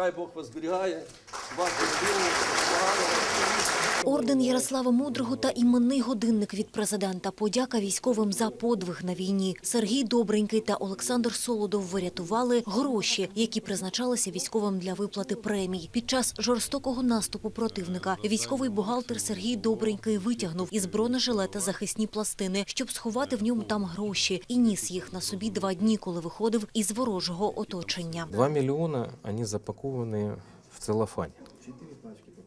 Хай Бог вас зберігає. Орден Ярослава Мудрого та іменний годинник від президента. Подяка військовим за подвиг на війні. Сергій Добренький та Олександр Солодов врятували гроші, які призначалися військовим для виплати премій. Під час жорстокого наступу противника військовий бухгалтер Сергій Добренький витягнув із бронежилета захисні пластини, щоб сховати в ньому там гроші, і ніс їх на собі два дні, коли виходив із ворожого оточення. 2 миллиона, они запакованы в целлофане.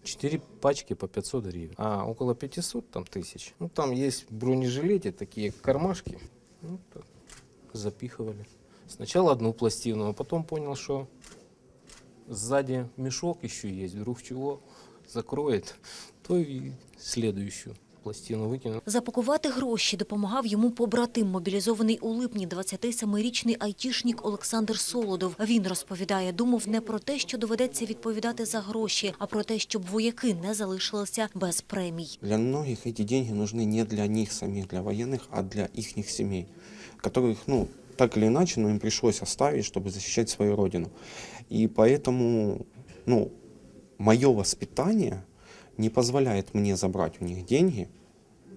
Четыре пачки по 500 гривен. А около 500 там тысяч. Ну, там есть бронежилеты, такие кармашки. Ну, так запихивали. Сначала одну пластину, а потом понял, что сзади мешок еще есть. Вдруг чего закроет, то и следующую пластину выкинул. Запакувати гроші допомагав йому побратим, мобілізований у липні 27-річний айтішник Олександр Солодов. Він розповідає, думав не про те, що доведеться відповідати за гроші, а про те, щоб вояки не залишилися без премій. Для многих эти деньги нужны не для них самих, для военных, а для их семей, которых, ну, так или иначе, но им пришлось оставить, чтобы защищать свою родину. И поэтому, ну, мое воспитание не позволяет мне забрать у них деньги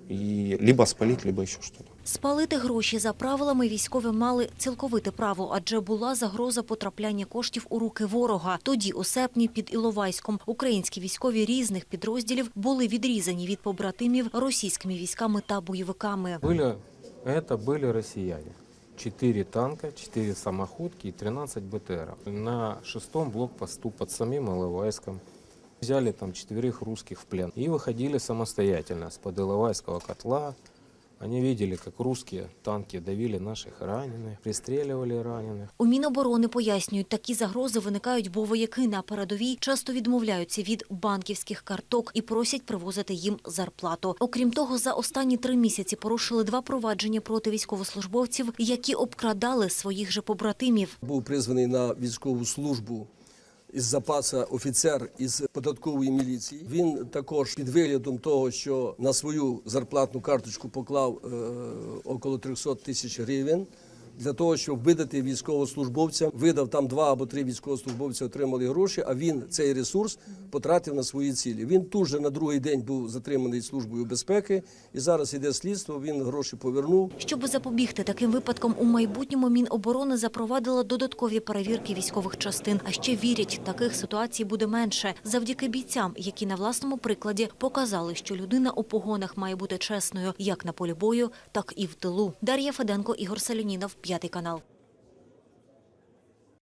и либо спалить, либо еще что-то. Спалити гроші за правилами військові мали цілковите право, адже була загроза потрапляння коштів у руки ворога. Тоді, у серпні, під Іловайськом, українські військові різних підрозділів були відрізані від побратимів російськими військами та бойовиками. Были, это были россияне. Четыре танка, четыре самоходки и 13 БТР. На шестом блокпосту под самим Иловайском взяли там четверых русских в плен и выходили самостоятельно с-под Иловайского котла. Они видели, как русские танки давили наших раненых, пристреливали раненых. У Міноборони пояснюють, такі загрози виникають, бо вояки на передовій часто відмовляються від банківських карток і просять привозити їм зарплату. Окрім того, за останні три місяці порушили два провадження проти військовослужбовців, які обкрадали своїх же побратимів. Був призваний на військову службу із запаса офіцер із податкової міліції. Він також під виглядом того, що на свою зарплатну карточку поклав е, около 300 тисяч гривень. Для того, щоб видати військовослужбовцям, видав там два або три військовослужбовці отримали гроші, а він цей ресурс потратив на свої цілі. Він тут же на другий день був затриманий службою безпеки, і зараз іде слідство. Він гроші повернув. Щоб запобігти таким випадкам, у майбутньому Міноборони запровадила додаткові перевірки військових частин. А ще вірять, таких ситуацій буде менше завдяки бійцям, які на власному прикладі показали, що людина у погонах має бути чесною як на полі бою, так і в тилу. Дар'я Феденко, Ігор Селянінов, п'ятий канал.